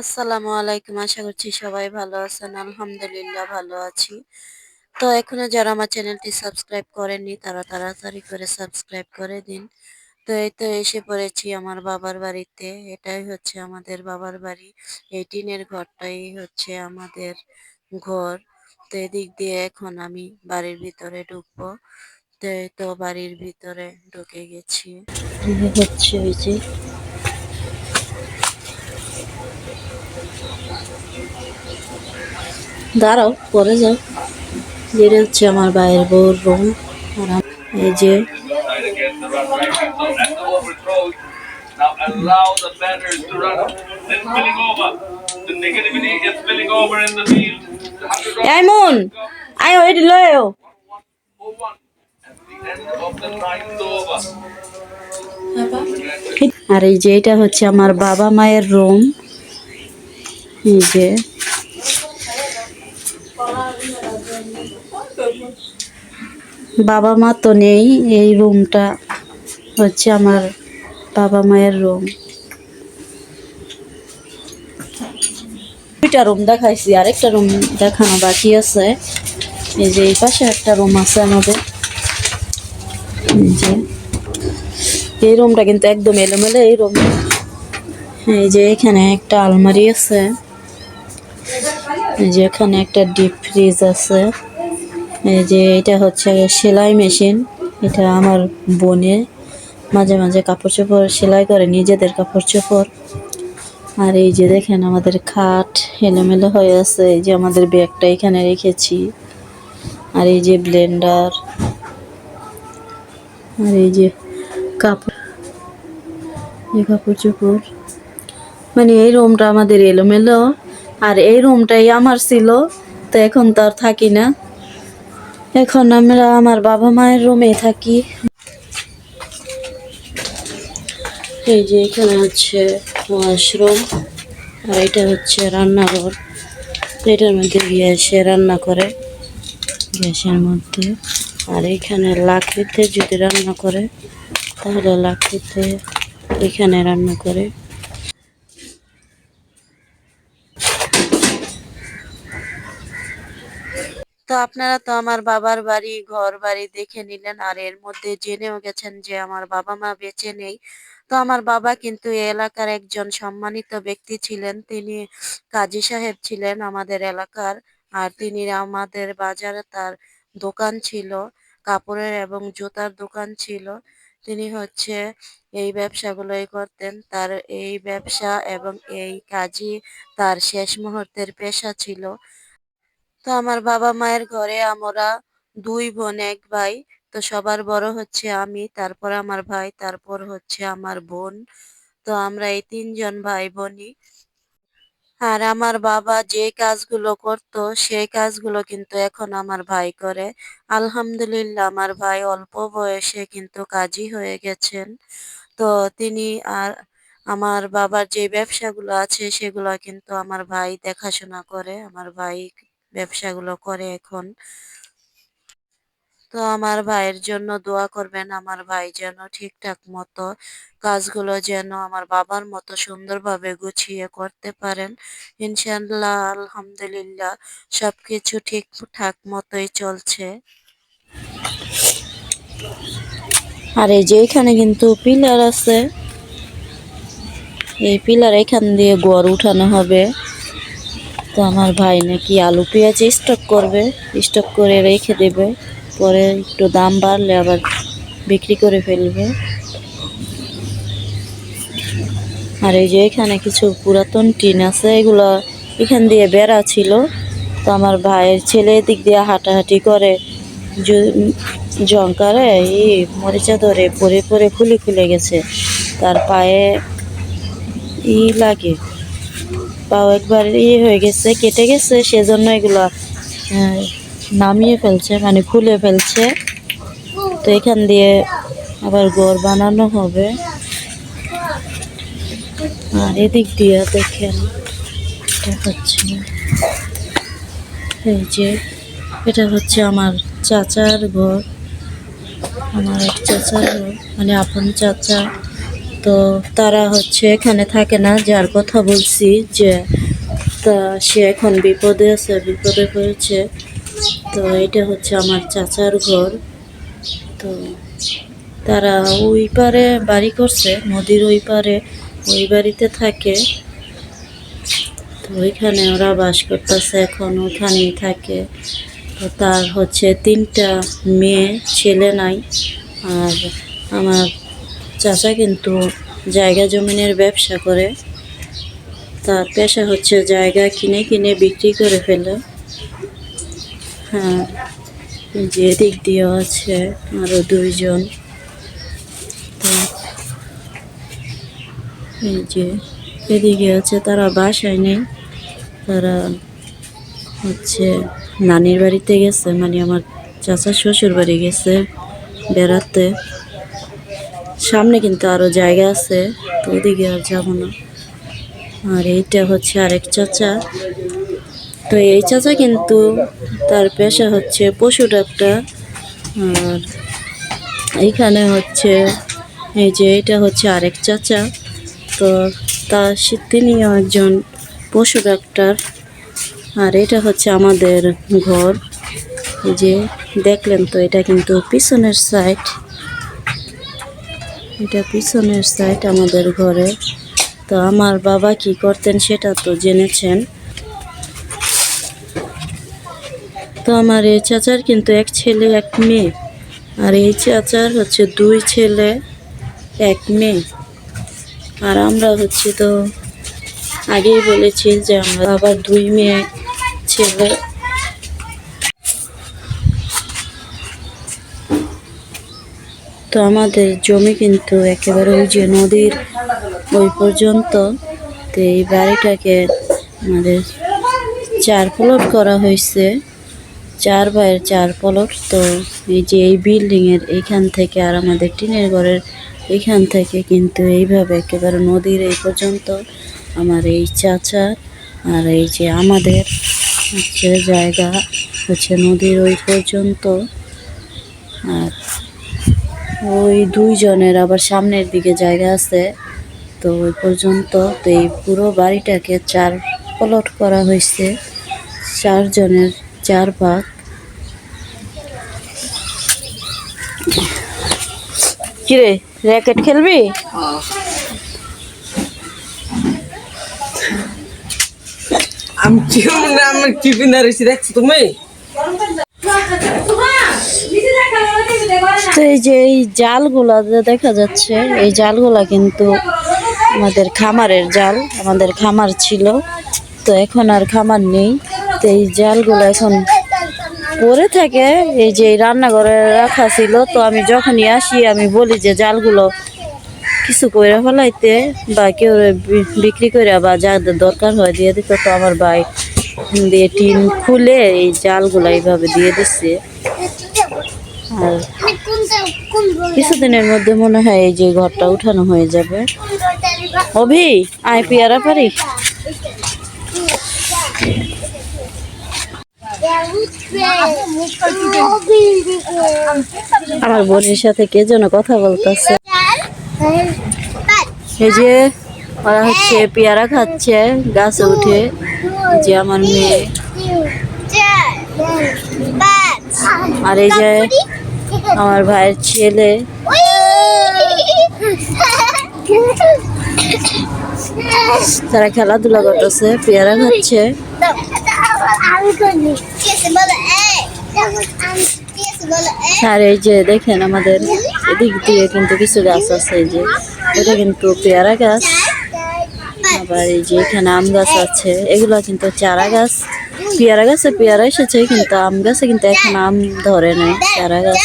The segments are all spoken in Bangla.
আসসালামু আলাইকুম, আশা করছি সবাই ভালো আছেন। আলহামদুলিল্লাহ ভালো আছি। তো এখনও যারা আমার চ্যানেলটি সাবস্ক্রাইব করেননি, তারা তাড়াতাড়ি করে সাবস্ক্রাইব করে দিন। তো এই তো এসে পড়েছি আমার বাবার বাড়িতে। এটাই হচ্ছে আমাদের বাবার বাড়ি। এই টিনের ঘরটাই হচ্ছে আমাদের ঘর। তো এদিক দিয়ে এখন আমি বাড়ির ভিতরে ঢুকবো। তো এই তো বাড়ির ভিতরে ঢুকে গেছি। হচ্ছে ওই যে দাঁড়াও, পরে যাও। যেটা হচ্ছে আমার বাইরের বউর রুম এই যে আর এই যে এটা হচ্ছে আমার বাবা মায়ের রুম এই যে বাবা মা তো নেই, এই রুমটা হচ্ছে আমার বাবা মায়ের রুম দুইটা রুম দেখাইছি, আরেকটা রুম দেখানো বাকি আছে। এই যে এই পাশে একটা রুম আছে আমাদের। এই যে, এই রুমটা কিন্তু একদম এলোমেলো এই রুম এই যে এখানে একটা আলমারি আছে। এই যে এখানে একটা ডিপ ফ্রিজ আছে। যে এটা হচ্ছে সেলাই মেশিন। এটা আমার বোনে মাঝে মাঝে কাপড় চোপড় সেলাই করে, নিজেদের কাপড় চোপড়। আর এই যে দেখেন আমাদের খাট এলোমেলো হয়ে আছে, এই যে আমাদের ব্যাগটা এখানে রেখেছি। আর এই যে ব্লেন্ডার। আর এই যে কাপড়, এই কাপড় চোপড়। মানে এই রুমটা আমাদের এলোমেলো, আর এই রুমটাই আমার ছিল, তো এখন তো আর থাকি না। এখন আমরা আমার বাবা মায়ের রুমে থাকি। এই যে এখানে হচ্ছে ওয়াশরুম আর এটা হচ্ছে রান্নাঘর। এটার মধ্যে গ্যাসে রান্না করে। গ্যাসের মধ্যে। আর এখানে লাকড়িতে যদি রান্না করে, তাহলে লাকড়িতে এখানে রান্না করে। তো আপনারা তো আমার বাবার বাড়ি, ঘর বাড়ি দেখে নিলেন আর এর মধ্যে জেনেও গেছেন যে আমার বাবা মা বেঁচে নেই। তো আমার বাবা কিন্তু এলাকার একজন সম্মানিত ব্যক্তি ছিলেন। তিনি কাজী সাহেব ছিলেন আমাদের এলাকার আর তিনি আমাদের বাজারে তার দোকান ছিল, কাপড়ের এবং জুতার দোকান ছিল। তিনি হচ্ছে এই ব্যবসাগুলোই করতেন। তার এই ব্যবসা এবং এই কাজই তার শেষ মুহূর্তের পেশা ছিল। তো আমার বাবা মায়ের ঘরে আমরা দুই বোন, এক ভাই। তো সবার বড় হচ্ছে আমি, তারপর আমার ভাই, তারপর হচ্ছে আমার বোন। তো আমরা এই তিনজন ভাই বোনই। আর আমার বাবা যে কাজগুলো করতো, সেই কাজগুলো কিন্তু এখন আমার ভাই করে। আলহামদুলিল্লাহ, আমার ভাই অল্প বয়সে কিন্তু কাজী হয়ে গেছেন। তো তিনি আর আমার বাবার যে ব্যবসাগুলো আছে, সেগুলো কিন্তু আমার ভাই দেখাশোনা করে। আমার ভাই ব্যবসাগুলো করে এখন। তো আমার ভাইয়ের জন্য দোয়া করবেন, আমার ভাই যেন ঠিকঠাক মতো কাজগুলো যেন আমার বাবার মতো সুন্দরভাবে গুছিয়ে করতে পারেন। ইনশাল্লাহ আলহামদুলিল্লাহ, সবকিছু ঠিকঠাক মতোই চলছে। আর এই যে এখানে কিন্তু পিলার আছে। এই পিলার এখান দিয়ে গড় উঠানো হবে। তো আমার ভাই নাকি আলু পেঁয়াজ স্টক করবে স্টক করে রেখে দেবে, পরে একটু দাম বাড়লে আবার বিক্রি করে ফেলবে। আর এই যে এখানে কিছু পুরাতন টিন আছে, এগুলো এখান দিয়ে বেড়া ছিল। তো আমার ভাইয়ের ছেলে দিক দিয়ে হাঁটাহাঁটি করে জঙ্কারে ই মরিচা ধরে পরে পরে খুলে খুলে গেছে। তার পায়ে ই লাগে। পাও একবার ইয়ে হয়ে গেছে, কেটে গেছে, সেজন্য এগুলো নামিয়ে ফেলছে মানে খুলে ফেলছে। তো এখান দিয়ে আবার ঘর বানানো হবে। আর এদিক দিয়ে দেখেন হচ্ছে এই যে, এটা হচ্ছে আমার চাচার ঘর। আমার এক চাচার ঘর মানে আপন চাচা। তো তারা হচ্ছে এখানে থাকে না, যার কথা বলছি যে, তা সে এখন বিপদে আছে, বিপদে পড়েছে। তো এটা হচ্ছে আমার চাচার ঘর। তো তারা ওই পারে বাড়ি করছে, নদীর ওই পারে, ওই বাড়িতে থাকে। তো ওইখানে ওরা বাস করতেছে, এখন ওখানেই থাকে। তো তার হচ্ছে তিনটা মেয়ে, ছেলে নাই। আর আমার চাচা কিন্তু জায়গা জমিনের ব্যবসা করে। তার পেশা হচ্ছে জায়গা কিনে কিনে বিক্রি করে ফেলে। হ্যাঁ যে দিক দিয়েও আছে আরও দুইজন। এই যে এদিকে আছে তারা বাসায় নেই। তারা হচ্ছে নানির বাড়িতে গেছে মানে আমার চাচা শ্বশুর বাড়ি গেছে বেড়াতে। সামনে কিন্তু আরও জায়গা আছে, তো ওদিকে আর যাব না। আর এইটা হচ্ছে আরেক চাচা। তো এই চাচা কিন্তু তার পেশা হচ্ছে পশু ডাক্তার। আর এইখানে হচ্ছে, এই যে এটা হচ্ছে আরেক চাচা। তো তার সে- তিনিও একজন পশু ডাক্তার। আর এটা হচ্ছে আমাদের ঘর। যে দেখলেন তো, এটা কিন্তু পিছনের সাইড এটা পিছনের সাইড আমাদের ঘরে। তো আমার বাবা কি করতেন সেটা তো জেনেছেন। তো আমার এই চাচার কিন্তু এক ছেলে, এক মেয়ে। আর এই চাচার হচ্ছে দুই ছেলে, এক মেয়ে। আর আমরা হচ্ছে তো আগেই বলেছি যে আমরা আবার দুই মেয়ে, ছেলে তো আমাদের জমি কিন্তু একেবারে ওই যে নদীর ওই পর্যন্ত। তো এই বাড়িটাকে আমাদের চার প্লট করা হয়েছে। চার বাইয়ের চার প্লট তো এই যে এই বিল্ডিংয়ের এইখান থেকে আর আমাদের টিনের ঘরের এইখান থেকে কিন্তু এইভাবে একেবারে নদীর এই পর্যন্ত আমার এই চাচা আর এই যে আমাদের হচ্ছে জায়গা হচ্ছে নদীর ওই পর্যন্ত। আর ওই দুইজনের আবার সামনের দিকে জায়গা আছে। তো ওই পর্যন্ত তো এই পুরো বাড়িটাকে চার প্লট করা হয়েছে। চারজনের চার ভাগ কিরে, র্যাকেট খেলবি? আমি কি আমার কি পিনা রয়েছি দেখছ তুমি? তো এই যে এই জালগুলা যে দেখা যাচ্ছে, এই জালগুলা কিন্তু আমাদের খামারের জাল, আমাদের খামার ছিল, তো এখন আর খামার নেই। তো এই জালগুলো এখন পরে থাকে, এই যে রান্নাঘরে রাখা ছিল, তো আমি যখনই আসি, আমি বলি যে জালগুলো কিছু কইরা ফেলাইতে বা কেউ বিক্রি করে বা যাদের দরকার হয় দিয়ে দিত, তো আমার ভাই দিয়ে টিন খুলে এই জালগুলা এইভাবে দিয়ে দিচ্ছে আর কিছুদিনের মধ্যে মনে হয় এই যে ঘরটা উঠানো হয়ে যাবে। অভি আই পেয়ারা পারি? আমার বোনের সাথে কে যেন কথা বলতেছে। এই যে ওরা হচ্ছে পেয়ারা খাচ্ছে, গাছে উঠে। যে আমার মেয়ে। আর এই যে আমার ভাইয়ের ছেলে। তারা খেলাধুলা করতেছে, পেয়ারা খাচ্ছে। আর এই যে দেখেন আমাদের এদিক দিয়ে কিন্তু কিছু গাছ আছে, এই যে এটা কিন্তু পেয়ারা গাছ। আবার এই যে এখানে আম গাছ আছে, এগুলো কিন্তু চারা গাছ। পেয়ারা গাছে পেয়ারা এসেছে, কিন্তু আম গাছে কিন্তু এখন আম ধরে নাই, চারা গাছ।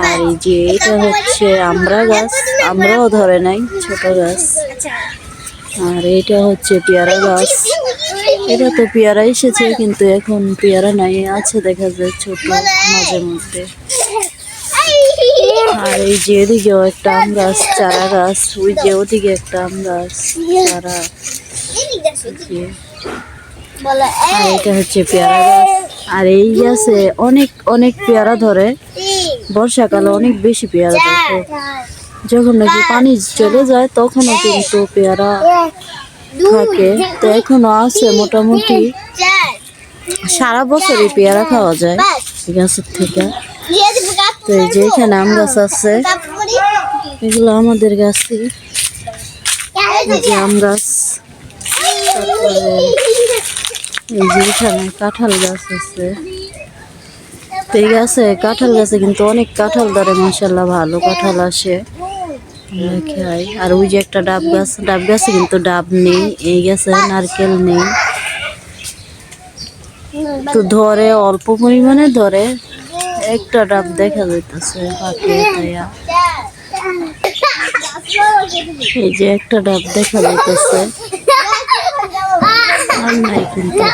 আর এই যে এটা হচ্ছে আমড়া গাছ, আমরাও ধরে নাই, ছোট গাছ। আর এটা হচ্ছে পেয়ারা গাছ। এটা তো পেয়ারা এসেছে, কিন্তু এখন পেয়ারা নাই, আছে দেখা যায় ছোট মাঝে মধ্যে। আর এই যে এদিকেও একটা আম গাছ, চারা গাছ, ওই যে ওদিকে একটা আম গাছ, চারা। আর এটা হচ্ছে পেয়ারা গাছ। আর এই গাছে অনেক অনেক পেয়ারা ধরে। বর্ষাকালে অনেক বেশি পেয়ারা থাকে যখন নাকি পানি চলে যায় তখনও কিন্তু পেয়ারা থাকে। তো এখনও আছে মোটামুটি। সারা বছরই পেয়ারা খাওয়া যায় গাছের থেকে। তো এই যে এখানে আম গাছ আছে, এগুলো আমাদের যে আম গাছ এই যে এখানে কাঁঠাল গাছ আছে। এই গাছে, কাঁঠাল গাছে কিন্তু অনেক কাঁঠাল ধরে মাসাল্লাহ ভালো কাঁঠাল আসে। খাই। আর ওই যে একটা ডাব গাছ, ডাব গাছে কিন্তু ডাব নেই, এই গাছে নারকেল নেই। তো ধরে, অল্প পরিমাণে ধরে, একটা ডাব দেখা যাইতেছে পাকে, তাইয়া। এই যে একটা ডাব দেখা যাইতেছে। আর নাই কিন্তু।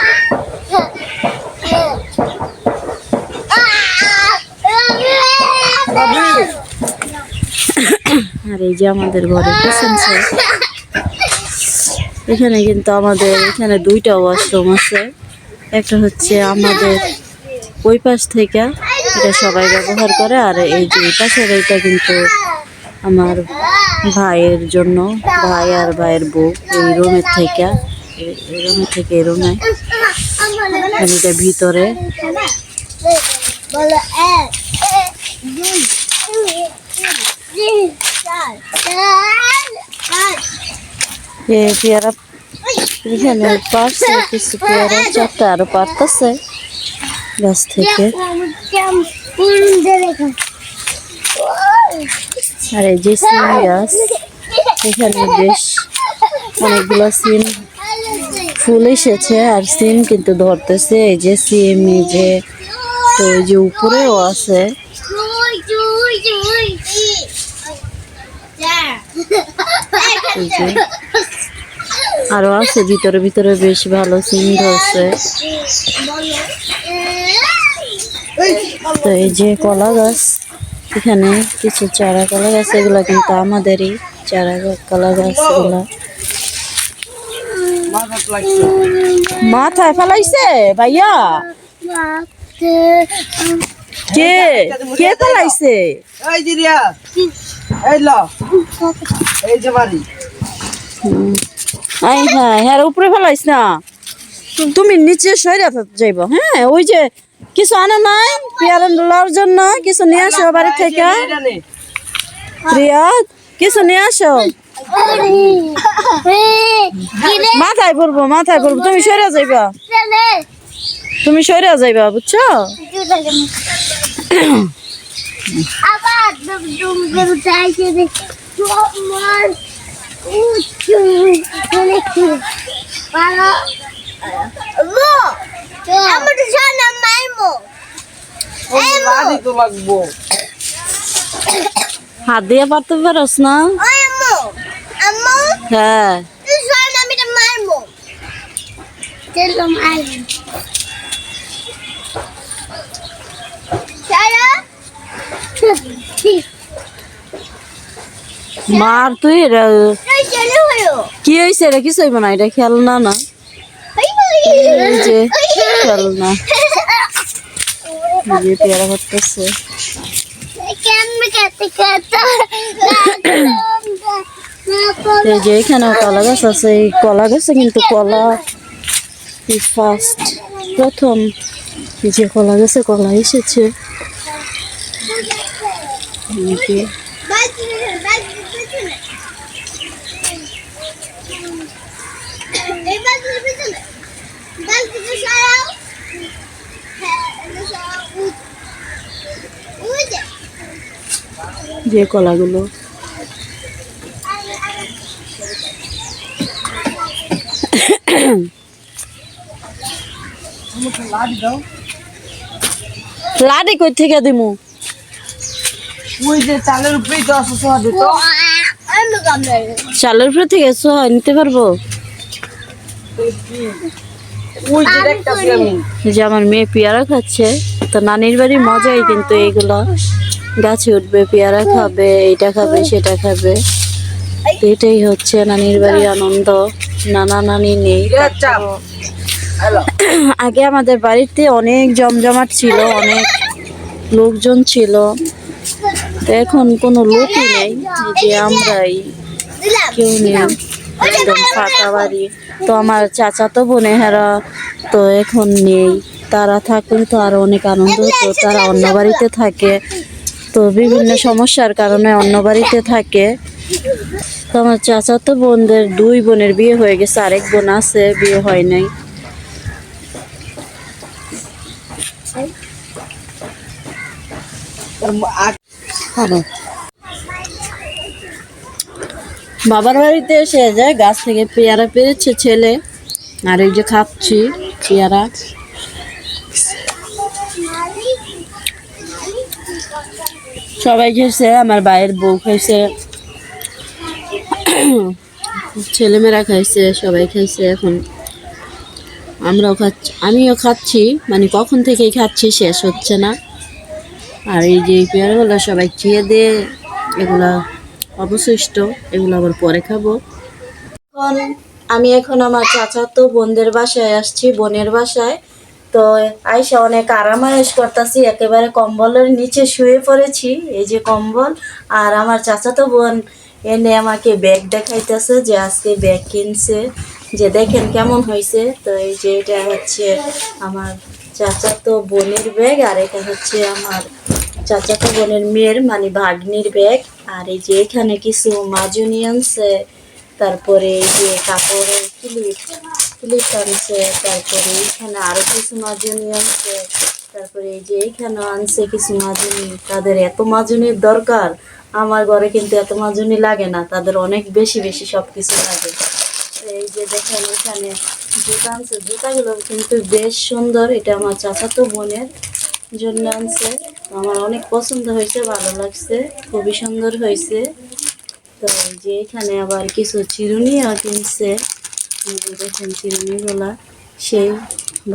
আর এই যে আমাদের ঘরে সেট এখানে কিন্তু আমাদের, এখানে দুইটা ওয়াশরুম আছে। একটা হচ্ছে আমাদের ওই পাশ থেকে, এটা সবাই ব্যবহার করে, আর এই যে পাশের এইটা কিন্তু আমার ভাইয়ের জন্য, ভাই আর ভাইয়ের বউ এই রুমের থেকে রুমের থেকে রুমে এটা ভিতরে। বলো, এক, দুই তিন। এ পেয়ারা এখানে পারছে, কিছু পেয়ারা চারটা আরও পারতেছে গাছ থেকে। আর এই যে সিম গাছ, এখানে বেশ অনেকগুলো সিম ফুল এসেছে, আর সিম কিন্তু ধরতেছে, এই যে সিম, এই যে, তো এই যে উপরেও আছে। আরও আছে, ভিতরে ভিতরে বেশ ভালো সিম ধরছে। তো এই যে কলা গাছ, এখানে কিছু চারা কলা গাছ, এগুলো কিন্তু আমাদেরই চারা কলা গাছগুলো মাথায় ফেলাইছে, ভাইয়া? কে? কে ফেলাইছে? এই যে বাড়ি। আই হ্যাঁ হ্যাঁ উপরে ফেলাইস না তুমি নিচে সরে যাইব হ্যাঁ ওই যে কিছু আনা নাই পেয়ারা লওয়ার জন্য কিছু নিয়ে আসো বাড়ি থেকে এটা নে রিয়া কিছু নিয়ে আসো মাথায় পড়ব মাথায় পড়ব তুমি সরে যাইবা তুমি সরে যাইবা বুঝছ আবার উচ্চু অনেকটু পারো আমার জানা মাইমো ও বাড়ি তো লাগবো হাত দিয়ে পারতে পারস না ওই আম্মু আম্মু হ্যাঁ মার তুই কি হয়েছে রে কিছু হইব না, এটা খেলনা না। যে খেলনা। যে পেয়ারা করতেছে। এই যে এখানেও কলা গাছ আছে। এই কলা গাছে কিন্তু কলা ফার্স্ট প্রথম। যে কলা গাছে কলা এসেছে। যে। যে কলাগুলো। লাড়ি কই থেকে দিমু? ওই যে চালের উপরেই তো আছে সোহাদে তো। চালের উপরে থেকে সহ নিতে পারব? যে আমার মেয়ে পেয়ারা খাচ্ছে। তো নানির বাড়ি মজাই কিন্তু এইগুলো। গাছে উঠবে পেয়ারা খাবে এইটা খাবে সেটা খাবে। এটাই হচ্ছে নানির বাড়ির আনন্দ। নানা নানি নেই। আগে আমাদের বাড়িতে অনেক জমজমাট ছিল অনেক লোকজন ছিল। তো এখন কোনো লোকই নেই যে আমরাই কেউ নেই। একদম ফাঁকা বাড়ি। তো আমার চাচা তো বোনে হেরা তো এখন নেই। তারা থাকলে তো আরও অনেক আনন্দ হতো। তারা অন্য বাড়িতে থাকে। তো বিভিন্ন সমস্যার কারণে অন্য বাড়িতে থাকে। তো আমার চাচা তো বোনদের দুই বোনের বিয়ে হয়ে গেছে। আরেক বোন আছে, বিয়ে হয় নাই। বাবার বাড়িতে এসে যায় গাছ থেকে পেয়ারা পেরেছে ছেলে। আর এই যে খাচ্ছি পেয়ারা। সবাই খেয়েছে, আমার ভাইয়ের বউ খাইছে ছেলেমেয়েরা খাইছে সবাই খাইছে এখন। আমরাও খাচ্ছি, আমিও খাচ্ছি মানে কখন থেকেই খাচ্ছি শেষ হচ্ছে না। আর এই যে পেয়ারাগুলো সবাই খেয়ে দিয়ে এগুলা অবশিষ্ট, এগুলো আবার পরে খাব। আমি এখন আমার চাচাতো বোনদের বাসায় আসছি, বোনের বাসায়। তো আইসা অনেক আরাম আরামায়েশ করতেছি, একেবারে কম্বলের নিচে শুয়ে পড়েছি, এই যে কম্বল। আর আমার চাচাতো বোন এনে আমাকে ব্যাগ দেখাইতেছে যে আজকে ব্যাগ কিনছে, যে দেখেন কেমন হয়েছে তো এই যে এটা হচ্ছে আমার চাচাতো বোনের ব্যাগ আর এটা হচ্ছে আমার চাচাতো বোনের মেয়ের মানে ভাগ্নির ব্যাগ আর এই যে এখানে কিছু মাজুনি আনছে তারপরে এই যে কাপড়ের ক্লিপ ক্লিপ আনছে, তারপরে এখানে আরও কিছু মাজুনি আনছে তারপরে এই যে এখানেও আনছে কিছু মাজুনি। তাদের এত মাজুনির দরকার, আমার ঘরে কিন্তু এত মাজুনি লাগে না, তাদের অনেক বেশি বেশি সব কিছু লাগে। এই যে দেখেন এখানে জুতা আনছে, জুতাগুলো কিন্তু বেশ সুন্দর, এটা আমার চাচাতো বোনের জন্য আনছে। আমার অনেক পছন্দ হয়েছে, ভালো লাগছে, খুবই সুন্দর হয়েছে। তো যে এখানে আবার কিছু চিরুনিও কিনছে। দেখেন চিরুনিগুলা সে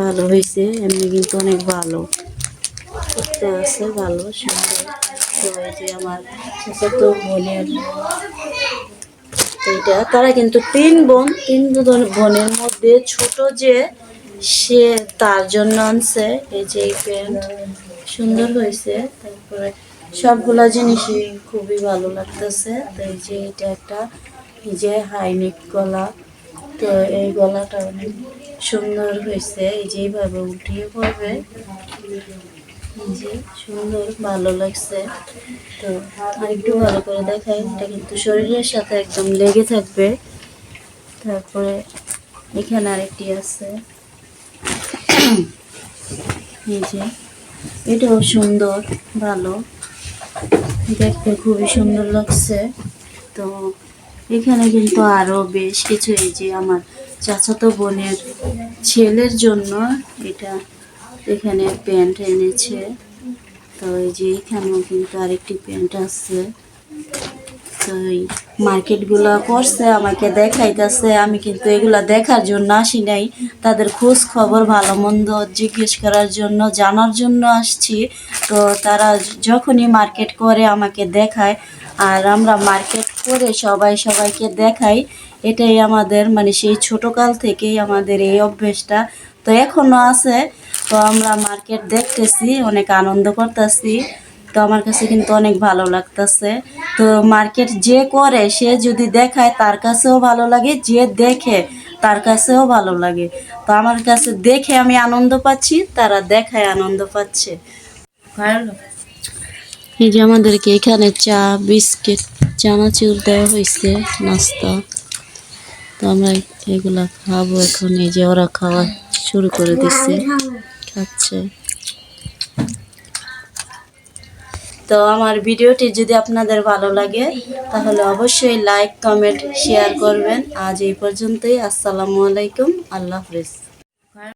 ভালো হয়েছে, এমনি কিন্তু অনেক ভালো। করতে আছে ভালো, সুন্দর। তো এই যে আমার তো বোনের এটা তারা কিন্তু তিন বোন, তিন বোনের মধ্যে ছোট যে সে তার জন্য আনছে, এই যে এই প্যান্ট। সুন্দর হয়েছে। তারপরে সবগুলা জিনিসই খুবই ভালো লাগতেছে। এই যে এটা একটা, এই যে হাইনেক গলা। তো এই গলাটা অনেক সুন্দর হয়েছে। এই যে এইভাবে উঠিয়ে পড়বে। যে সুন্দর, ভালো লাগছে। তো আরেকটু ভালো করে দেখাই। এটা কিন্তু শরীরের সাথে একদম লেগে থাকবে। তারপরে এখানে আরেকটি আছে। এই যে, এটাও সুন্দর, ভালো। দেখতে খুবই সুন্দর লাগছে। তো এখানে কিন্তু আরও বেশ কিছু এই যে আমার চাচাতো বোনের ছেলের জন্য এটা এখানে প্যান্ট এনেছে। তো এই যে এখানেও কিন্তু আরেকটি প্যান্ট আছে। এই মার্কেটগুলো করছে, আমাকে দেখাইতেছে। আমি কিন্তু এগুলা দেখার জন্য আসি নাই। তাদের খোঁজ খবর ভালো মন্দ জিজ্ঞেস করার জন্য, জানার জন্য আসছি। তো তারা যখনই মার্কেট করে আমাকে দেখায়, আর আমরা মার্কেট করে সবাই সবাইকে দেখাই, এটাই আমাদের মানে সেই ছোটকাল থেকেই আমাদের এই অভ্যেসটা। তো এখনও আছে। তো আমরা মার্কেট দেখতেছি, অনেক আনন্দ করতেছি। তো আমার কাছে কিন্তু অনেক ভালো লাগতেছে। তো মার্কেট যে করে, সে যদি দেখায় তার কাছেও ভালো লাগে, যে দেখে তার কাছেও ভালো লাগে। তো আমার কাছে দেখে আমি আনন্দ পাচ্ছি, তারা দেখায় আনন্দ পাচ্ছে। এই যে আমাদেরকে এখানে চা, বিস্কিট, চানাচুর দেওয়া হয়েছে নাস্তা। তো আমরা এগুলা খাব এখন, এই যে ওরা খাওয়া শুরু করে দিচ্ছে খাচ্ছে। তো আমার ভিডিওটি যদি আপনাদের ভালো লাগে, তাহলে অবশ্যই লাইক কমেন্ট শেয়ার করবেন। আজ এই পর্যন্তই। আসসালামু আলাইকুম। আল্লাহ হাফেজ।